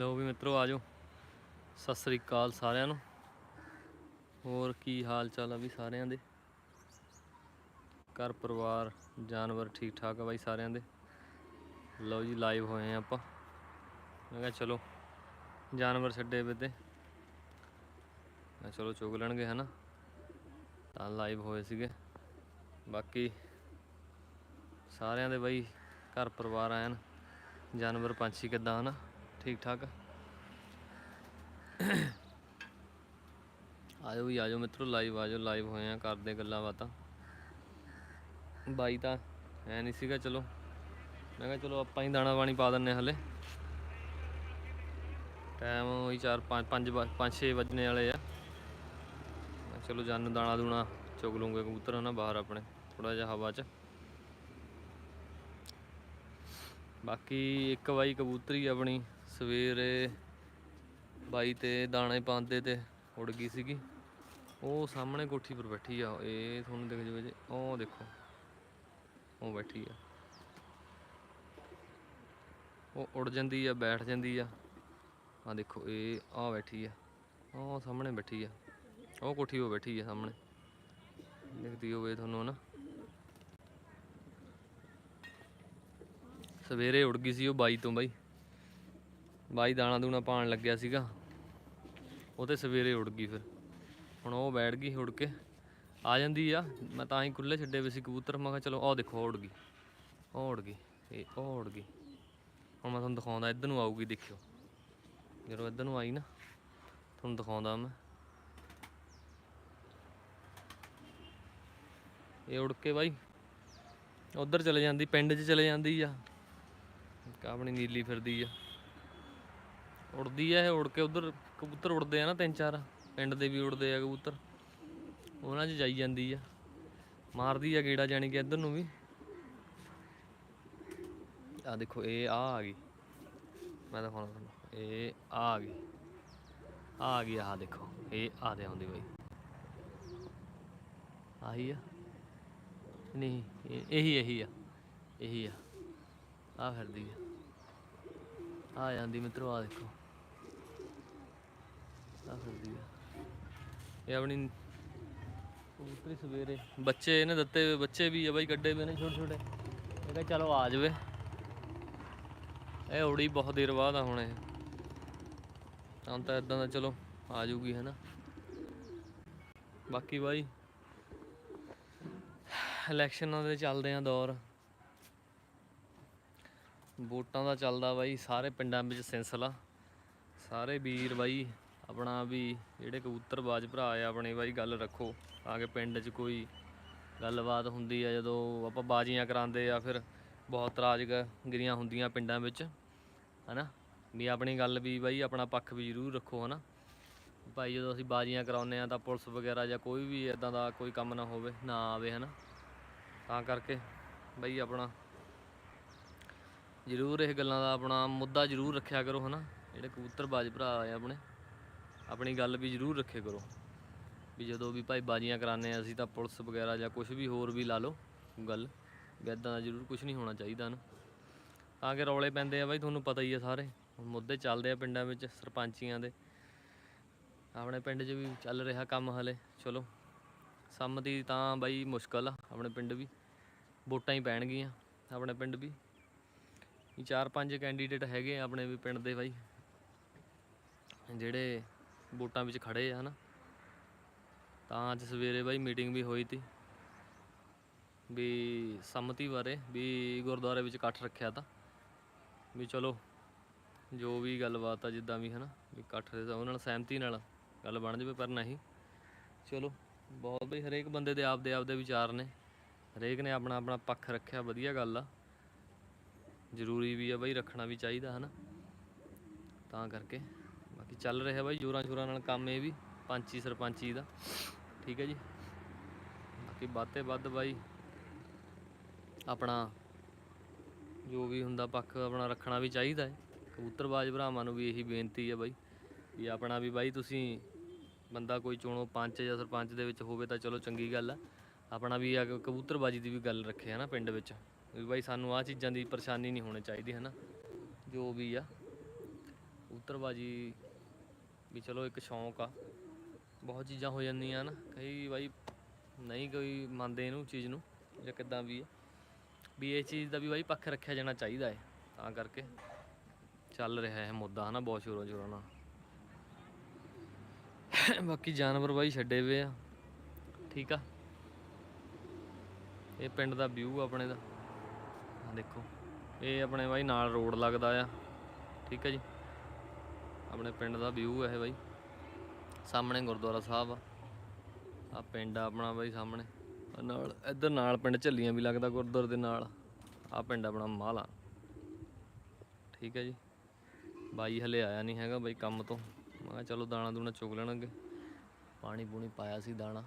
ਲਓ ਵੀ ਮਿੱਤਰੋ ਆਜੋ ਸਤਿ ਸ੍ਰੀ ਅਕਾਲ ਸਾਰਿਆਂ ਨੂੰ। ਹੋਰ ਕੀ ਹਾਲ ਚਾਲ ਆ ਵੀ ਸਾਰਿਆਂ ਦੇ? ਘਰ ਪਰਿਵਾਰ, ਜਾਨਵਰ ਠੀਕ ਠਾਕ ਆ ਬਾਈ ਸਾਰਿਆਂ ਦੇ? ਲਓ ਜੀ ਲਾਈਵ ਹੋਏ ਆ ਆਪਾਂ। ਮੈਂ ਕਿਹਾ ਚਲੋ, ਜਾਨਵਰ ਛੱਡੇ ਵੇ ਤੇ। ਮੈਂ ਚਲੋ ਚੁਗ ਲੈਣਗੇ ਹਨਾ। ਤਾਂ ਲਾਈਵ ਹੋਏ ਸੀਗੇ। ਬਾਕੀ ਸਾਰਿਆਂ ਦੇ ਬਾਈ ਘਰ ਪਰਿਵਾਰ ਆਇਆਂ ਜਾਨਵਰ ਪੰਛੀ ਕਿੱਦਾਂ ਹਨਾ? ਠੀਕ ਠਾਕ ਆਜੋ ਵੀ ਆਜੋ ਮਿੱਤਰੋ ਲਾਈਵ ਆਜੋ ਲਾਈਵ ਹੋਏ ਆ, ਕਰਦੇ ਗੱਲਾਂ ਬਾਤਾਂ। ਬਾਈ ਤਾਂ ਐ ਨਹੀਂ ਸੀਗਾ, ਚਲੋ। ਮੈਂ ਕਿਹਾ ਚਲੋ ਆਪਾਂ ਹੀ ਦਾਣਾ ਪਾਣੀ ਪਾ ਦਿੰਨੇ ਹਲੇ। ਟਾਈਮ ਉਹੀ 4 5 5 6 ਵੱਜਣੇ ਵਾਲੇ ਆ। ਮੈਂ ਕਿਹਾ ਚਲੋ ਜਨ ਦਾਣਾ ਦੂਣਾ ਚੁਗ ਲੂੰਗੇ ਕਬੂਤਰ ਹਨਾ ਬਾਹਰ ਆਪਣੇ ਥੋੜਾ ਜਿਹਾ ਹਵਾ 'ਚ। ਬਾਕੀ ਇੱਕ ਬਾਈ ਕਬੂਤਰੀ ਆਪਣੀ ਸਵੇਰੇ ਬਾਈ ਤੇ ਦਾਣੇ ਪਾਉਂਦੇ ਤੇ ਉੜ ਗਈ ਸੀਗੀ। ਉਹ ਸਾਹਮਣੇ ਕੋਠੀ ਪਰ ਬੈਠੀ ਆ, ਇਹ ਤੁਹਾਨੂੰ ਦਿਖ ਜਵੇ ਜੇ, ਉਹ ਦੇਖੋ, ਉਹ ਬੈਠੀ ਆ। ਉਹ ਉੜ ਜਾਂਦੀ ਆ, ਬੈਠ ਜਾਂਦੀ ਆ। ਆ ਦੇਖੋ, ਇਹ ਆ ਬੈਠੀ ਆ ਉਹ ਸਾਹਮਣੇ ਬੈਠੀ ਆ। ਉਹ ਕੋਠੀ ਉਹ ਬੈਠੀ ਆ ਸਾਹਮਣੇ। ਦਿਖਦੀ ਹੋਵੇ ਤੁਹਾਨੂੰ ਨਾ ਸਵੇਰੇ ਉੜ ਗਈ ਸੀ ਉਹ ਬਾਈ ਤੋਂ ਬਾਈ। ਬਾਈ ਦਾਣਾ ਦੂਣਾ ਪਾਣ ਲੱਗਿਆ ਸੀਗਾ। ਉਹ ਤੇ ਸਵੇਰੇ ਉੜ ਗਈ ਫਿਰ। ਹੁਣ ਉਹ ਬੈਠ ਗਈ ਉੜ ਕੇ। ਆ ਜਾਂਦੀ ਆ, ਮੈਂ ਤਾਂ ਹੀ ਖੁੱਲੇ ਛੱਡੇ ਵੇ ਸੀ ਕਬੂਤਰ। ਮੈਂ ਕਿਹਾ ਚਲੋ ਆਹ ਦੇਖੋ, ਉਹ ਗਈ। ਉਹ ਉੜ ਗਈ। ਇਹ ਉਹ ਉੜ ਗਈ। ਹੁਣ ਮੈਂ ਤੁਹਾਨੂੰ ਦਿਖਾਉਂਦਾ, ਇੱਧਰ ਨੂੰ ਆਊਗੀ, ਦੇਖਿਓ। ਜਦੋਂ ਇੱਧਰ ਨੂੰ ਆਈ ਨਾ, ਤੁਹਾਨੂੰ ਦਿਖਾਉਂਦਾ ਮੈਂ। ਇਹ ਉੜ ਕੇ ਬਾਈ, ਉਧਰ ਚਲੇ ਜਾਂਦੀ, ਪਿੰਡ 'ਚ ਚਲੇ ਜਾਂਦੀ ਆ। ਆਪਣੀ ਨੀਲੀ ਫਿਰਦੀ ਆ। ਉੜਦੀ ਆ ਇਹ, ਉੜ ਕੇ ਉਧਰ ਕਬੂਤਰ ਉੜਦੇ ਆ ਨਾ ਤਿੰਨ ਚਾਰ, ਪਿੰਡ ਦੇ ਵੀ ਉੜਦੇ ਆ ਕਬੂਤਰ। ਉਹਨਾਂ 'ਚ ਜਾਈ ਜਾਂਦੀ ਆ। ਮਾਰਦੀ ਆ ਗੇੜਾ ਜਾਣੀ ਕਿ ਇੱਧਰ ਨੂੰ ਵੀ। ਆ ਦੇਖੋ, ਇਹ ਆ ਆ ਗਈ। ਮੈਂ ਦਿਖਾਉਣਾ ਤੁਹਾਨੂੰ। ਇਹ ਆ ਆ ਗਈ। ਆ ਆ ਗਈ, ਆਹ ਦੇਖੋ। ਇਹ ਆ ਦੇ ਆਉਂਦੀ ਬਾਈ। ਆਹੀ ਆ। ਨਹੀਂ, ਇਹੀ ਇਹੀ ਆ। ਇਹੀ ਆ। ਆ ਫਿਰਦੀ ਆ। ਆ ਜਾਂਦੀ ਮਿੱਤਰੋ ਆ ਦੇਖੋ। ਆ। ਇਹ ਆਪਣੀ ਕਬੂਤਰੀ ਸਵੇਰੇ। ਬੱਚੇ ਇਹਨੇ ਦਿੱਤੇ ਹੋਏ ਬੱਚੇ ਵੀ ਆ ਬਾਈ ਕੱਢੇ ਹੋਏ ਨੇ ਛੋਟੇ ਛੋਟੇ। ਇਹ ਕਿਹਾ ਚਲੋ ਆ ਜਾਵੇ। ਇਹ ਉੜੀ ਬਹੁਤ ਦੇਰ ਬਾਅਦ ਆ ਹੁਣ ਇਹ। ਤਾਂ ਤਾਂ ਇਦਾਂ ਦਾ ਚਲੋ ਆ ਜਾਊਗੀ ਹੈ ਨਾ ਬਾਕੀ ਬਾਈ ਇਲੈਕਸ਼ਨਾਂ ਦੇ ਚੱਲਦੇ ਆ ਦੌਰ। ਵੋਟਾਂ ਦਾ ਚੱਲਦਾ ਬਾਈ ਸਾਰੇ ਪਿੰਡਾਂ ਵਿੱਚ ਸਿਲਸਿਲਾ। ਸਾਰੇ ਵੀਰ ਬਾਈ ਆਪਣਾ ਵੀ ਜਿਹੜੇ ਕਬੂਤਰਬਾਜ਼ ਭਰਾ ਆ, ਆਪਣੇ ਬਾਈ ਗੱਲ ਰੱਖੋ। ਤਾਂ ਕਿ ਪਿੰਡ 'ਚ ਕੋਈ ਗੱਲਬਾਤ ਹੁੰਦੀ ਆ, ਜਦੋਂ ਆਪਾਂ ਬਾਜ਼ੀਆਂ ਕਰਾਉਂਦੇ ਆ, ਫਿਰ ਬਹੁਤ ਰਾਜਗੀਰੀਆਂ ਹੁੰਦੀਆਂ ਪਿੰਡਾਂ ਵਿੱਚ, ਹਨਾ? ਵੀ ਆਪਣੀ ਗੱਲ ਵੀ ਬਾਈ, ਆਪਣਾ ਪੱਖ ਵੀ ਜ਼ਰੂਰ ਰੱਖੋ, ਹਨਾ? ਭਾਈ, ਜਦੋਂ ਅਸੀਂ ਬਾਜ਼ੀਆਂ ਕਰਾਉਂਦੇ ਆ, ਤਾਂ ਪੁਲਿਸ ਵਗੈਰਾ ਜਾਂ ਕੋਈ ਵੀ ਇਦਾਂ ਦਾ ਕੋਈ ਕੰਮ ਨਾ ਹੋਵੇ, ਨਾ ਆਵੇ, ਹਨਾ? ਤਾਂ ਕਰਕੇ ਬਾਈ, ਆਪਣਾ ਜ਼ਰੂਰ ਇਹ ਗੱਲਾਂ ਦਾ ਆਪਣਾ ਮੁੱਦਾ ਜ਼ਰੂਰ ਰੱਖਿਆ ਕਰੋ, ਹਨਾ? ਜਿਹੜੇ ਕਬੂਤਰਬਾਜ਼ ਭਰਾ ਆ ਆਪਣੇ। ਆਪਣੀ ਗੱਲ ਵੀ ਜ਼ਰੂਰ ਰੱਖੇ ਕਰੋ। ਵੀ ਜਦੋਂ ਵੀ ਭਾਈ ਬਾਜ਼ੀਆਂ ਕਰਾਉਂਦੇ ਆ, ਅਸੀਂ ਤਾਂ ਪੁਲਿਸ ਵਗੈਰਾ ਜਾਂ ਕੁਝ ਵੀ ਹੋਰ ਵੀ ਲਾ ਲਓ ਗੱਲ। ਵੀ ਇੱਦਾਂ ਦਾ ਜ਼ਰੂਰ ਕੁਝ ਨਹੀਂ ਹੋਣਾ ਚਾਹੀਦਾ ਨਾ। ਤਾਂ ਕਿ ਰੌਲੇ ਪੈਂਦੇ ਆ ਬਾਈ, ਤੁਹਾਨੂੰ ਪਤਾ ਹੀ ਆ ਸਾਰੇ। ਮੁੱਦੇ ਚੱਲਦੇ ਆ ਪਿੰਡਾਂ ਵਿੱਚ, ਸਰਪੰਚੀਆਂ ਦੇ। ਆਪਣੇ ਪਿੰਡ 'ਚ ਵੀ ਚੱਲ ਰਿਹਾ ਕੰਮ ਹਲੇ। ਚਲੋ, ਸੰਮਤੀ ਤਾਂ ਬਾਈ ਮੁਸ਼ਕਲ ਆ, ਆਪਣੇ ਪਿੰਡ ਵੀ। ਵੋਟਾਂ ਹੀ ਪੈਣਗੀਆਂ, ਆਪਣੇ ਪਿੰਡ ਵੀ। ਚਾਰ ਪੰਜ ਕੈਂਡੀਡੇਟ ਹੈਗੇ ਆਪਣੇ ਵੀ ਪਿੰਡ ਦੇ ਬਾਈ। ਜਿਹੜੇ ਵੋਟਾਂ ਵਿੱਚ ਖੜੇ ਆ, ਹਨਾ। ਤਾਂ ਅੱਜ ਸਵੇਰੇ ਬਾਈ ਮੀਟਿੰਗ ਵੀ ਹੋਈ ਤੀ। ਵੀ ਸੰਮਤੀ ਬਾਰੇ, ਵੀ ਗੁਰਦੁਆਰੇ ਵਿੱਚ ਇਕੱਠ ਰੱਖਿਆ ਤਾਂ। ਵੀ ਚਲੋ, ਜੋ ਵੀ ਗੱਲਬਾਤ ਆ, ਜਿੱਦਾਂ ਵੀ, ਹਨਾ। ਵੀ ਇਕੱਠ ਦੇ ਉਹਨਾਂ ਨਾਲ ਸਹਿਮਤੀ ਨਾਲ ਗੱਲ ਬਣ ਜਾਵੇ, ਪਰ ਨਹੀਂ। ਚਲੋ, ਬਹੁਤ ਬਈ, ਹਰੇਕ ਬੰਦੇ ਦੇ ਆਪਦੇ ਆਪਦੇ ਵਿਚਾਰ ਨੇ। ਹਰੇਕ ਨੇ ਆਪਣਾ ਆਪਣਾ ਪੱਖ ਰੱਖਿਆ, ਵਧੀਆ ਗੱਲ ਆ। ਜ਼ਰੂਰੀ ਵੀ ਆ ਬਈ, ਰੱਖਣਾ ਵੀ ਚਾਹੀਦਾ, ਹਨਾ। ਤਾਂ ਕਰਕੇ। ਚੱਲ ਰਿਹਾ ਬਾਈ, ਜੋਰਾਂ ਸ਼ੋਰਾਂ ਨਾਲ ਕੰਮ ਇਹ ਵੀ ਪੰਚੀ ਸਰਪੰਚੀ ਦਾ। ਠੀਕ ਹੈ ਜੀ? ਬਾਕੀ ਬਾਤੇ ਵੱਧ ਬਾਈ, ਆਪਣਾ ਜੋ ਵੀ ਹੁੰਦਾ ਪੱਖ ਆਪਣਾ ਰੱਖਣਾ ਵੀ ਚਾਹੀਦਾ ਹੈ। ਕਬੂਤਰਬਾਜ਼ ਭਰਾਵਾਂ ਨੂੰ ਵੀ ਇਹੀ ਬੇਨਤੀ ਹੈ ਬਾਈ, ਵੀ ਆਪਣਾ ਵੀ ਬਾਈ ਤੁਸੀਂ ਬੰਦਾ ਕੋਈ ਚੁਣੋ ਪੰਚ ਜਾਂ ਸਰਪੰਚ ਦੇ ਵਿੱਚ ਹੋਵੇ ਤਾਂ ਚਲੋ ਚੰਗੀ ਗੱਲ ਆ ਆਪਣਾ ਵੀ ਆ ਕਬੂਤਰਬਾਜੀ ਦੀ ਵੀ ਗੱਲ ਰੱਖੇ ਹਨਾ ਪਿੰਡ ਵਿੱਚ। ਵੀ ਬਾਈ ਸਾਨੂੰ ਆਹ ਚੀਜ਼ਾਂ ਦੀ ਪਰੇਸ਼ਾਨੀ ਨਹੀਂ ਹੋਣੀ ਚਾਹੀਦੀ ਹਨਾ ਜੋ ਵੀ ਆ, ਕਬੂਤਰਬਾਜੀ ਵੀ ਚਲੋ ਇੱਕ ਸ਼ੌਂਕ ਆ। ਬਹੁਤ ਚੀਜ਼ਾਂ ਹੋ ਜਾਂਦੀਆਂ ਨਾ। ਕਈ ਬਾਈ ਨਹੀਂ ਕੋਈ ਮੰਨਦੇ ਇਹਨੂੰ ਚੀਜ਼ ਨੂੰ ਜਾਂ ਕਿੱਦਾਂ ਵੀ ਹੈ ਵੀ ਇਹ ਚੀਜ਼ ਦਾ ਵੀ ਬਾਈ ਪੱਖ ਰੱਖਿਆ ਜਾਣਾ ਚਾਹੀਦਾ ਹੈ। ਤਾਂ ਕਰਕੇ ਚੱਲ ਰਿਹਾ ਹੈ ਮੁੱਦਾ ਹਨਾ ਬਹੁਤ ਸ਼ੋਰਾਂ ਸ਼ੋਰਾਂ ਨਾਲ। ਬਾਕੀ ਜਾਨਵਰ ਬਾਈ ਛੱਡੇ ਹੋਏ ਆ। ਠੀਕ ਆ। ਇਹ ਪਿੰਡ ਦਾ ਵਿਊ ਆਪਣੇ ਦਾ। ਆਹ ਦੇਖੋ। ਇਹ ਆਪਣੇ ਬਾਈ ਨਾਲ ਰੋਡ ਲੱਗਦਾ ਆ। ਠੀਕ ਆ ਜੀ। ਆਪਣੇ ਪਿੰਡ ਦਾ ਵਿਊ ਹੈ ਇਹ ਬਾਈ। ਸਾਹਮਣੇ ਗੁਰਦੁਆਰਾ ਸਾਹਿਬ ਆ। ਆ ਪਿੰਡ ਆ ਆਪਣਾ ਬਾਈ ਸਾਹਮਣੇ। ਨਾਲ, ਇੱਧਰ ਨਾਲ ਪਿੰਡ ਝੱਲੀਆਂ ਵੀ ਲੱਗਦਾ ਗੁਰਦੁਆਰੇ ਦੇ ਨਾਲ। ਆ ਪਿੰਡ ਆਪਣਾ ਮਾਲਾ। ਠੀਕ ਹੈ ਜੀ। ਬਾਈ ਹਲੇ ਆਇਆ ਨਹੀਂ ਹੈਗਾ ਬਾਈ ਕੰਮ ਤੋਂ। ਮੈਂ ਕਿਹਾ ਚਲੋ ਦਾਣਾ ਦੂਣਾ ਚੁਗ ਲੈਣਗੇ ਪਾਣੀ ਪੂਣੀ ਪਾਇਆ ਸੀ ਦਾਣਾ।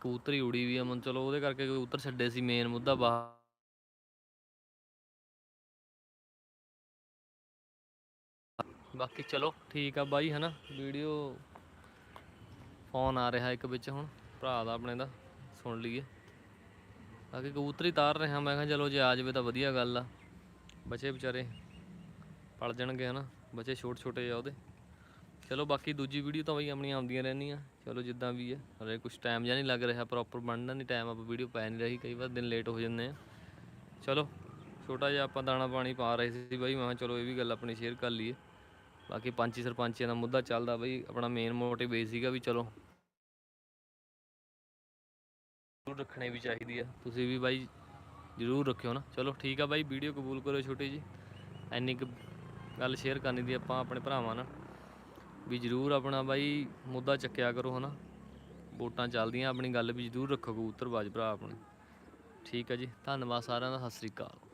ਕਬੂਤਰੀ ਉੜੀ ਵੀ ਆ ਮਨ ਚਲੋ ਉਹਦੇ ਕਰਕੇ ਕਬੂਤਰ ਛੱਡੇ ਸੀ ਮੇਨ ਮੁੱਦਾ ਬਾਹਰ। ਬਾਕੀ ਚਲੋ ਠੀਕ ਆ ਬਾਈ, ਹਨਾ? ਵੀਡੀਓ ਫੋਨ ਆ ਰਿਹਾ ਇੱਕ ਵਿੱਚ ਹੁਣ, ਭਰਾ ਦਾ ਆਪਣੇ ਦਾ, ਸੁਣ ਲਈਏ। ਬਾਕੀ ਕਬੂਤਰੀ ਤਾਰ ਰਿਹਾ, ਮੈਂ ਕਿਹਾ ਚਲੋ ਜੇ ਆ ਜਾਵੇ ਤਾਂ ਵਧੀਆ ਗੱਲ ਆ। ਬੱਚੇ ਵਿਚਾਰੇ, ਪਲ ਜਾਣਗੇ, ਹਨਾ? ਬੱਚੇ ਛੋਟੇ ਛੋਟੇ ਆ ਉਹਦੇ। ਚਲੋ ਬਾਕੀ ਦੂਜੀ ਵੀਡੀਓ ਤਾਂ ਬਈ ਆਪਣੀਆਂ ਆਉਂਦੀਆਂ ਰਹਿੰਦੀਆਂ। ਚਲੋ ਜਿੱਦਾਂ ਵੀ ਹੈ ਹਲੇ ਕੁਝ ਟਾਈਮ ਜਾਂ ਨਹੀਂ ਲੱਗ ਰਿਹਾ ਪ੍ਰੋਪਰ ਬਣਨਾ ਨਹੀਂ ਟਾਈਮ ਆਪਾਂ ਵੀਡੀਓ ਪੈ ਨਹੀਂ ਰਹੀ, ਕਈ ਵਾਰ ਦਿਨ ਲੇਟ ਹੋ ਜਾਂਦੇ ਆ। ਚਲੋ, ਛੋਟਾ ਜਿਹਾ ਆਪਾਂ ਦਾਣਾ ਪਾਣੀ ਪਾ ਰਹੇ ਸੀ ਬਾਈ, ਮੈਂ ਕਿਹਾ ਚਲੋ ਇਹ ਵੀ ਗੱਲ ਆਪਣੀ ਸ਼ੇਅਰ ਕਰ ਲਈਏ। ਬਾਕੀ ਪੰਚੀ ਸਰਪੰਚੀਆਂ ਦਾ ਮੁੱਦਾ ਚੱਲਦਾ ਬਈ, ਆਪਣਾ ਮੇਨ ਮੋਟਿਵ ਇਹ ਸੀਗਾ ਵੀ ਚਲੋ। ਜ਼ਰੂਰ ਰੱਖਣੀ ਵੀ ਚਾਹੀਦੀ ਆ। ਤੁਸੀਂ ਵੀ ਬਾਈ ਜ਼ਰੂਰ ਰੱਖਿਓ ਨਾ। ਚਲੋ ਠੀਕ ਆ ਬਾਈ, ਵੀਡੀਓ ਕਬੂਲ ਕਰੋ ਛੋਟੀ ਜੀ ਐਨੀ ਕੁ ਗੱਲ ਸ਼ੇਅਰ ਕਰਨੀ ਦੀ ਆਪਾਂ ਆਪਣੇ ਭਰਾਵਾਂ ਨਾਲ। ਵੀ ਜ਼ਰੂਰ ਆਪਣਾ ਬਾਈ ਮੁੱਦਾ ਚੱਕਿਆ ਕਰੋ ਹਨਾ। ਵੋਟਾਂ ਚੱਲਦੀਆਂ, ਆਪਣੀ ਗੱਲ ਵੀ ਜ਼ਰੂਰ ਰੱਖੋ ਕਬੂਤਰਬਾਜ਼ ਭਰਾ ਆਪਣੇ। ਠੀਕ ਆ ਜੀ, ਧੰਨਵਾਦ ਸਾਰਿਆਂ ਦਾ, ਸਤਿ ਸ੍ਰੀ ਅਕਾਲ।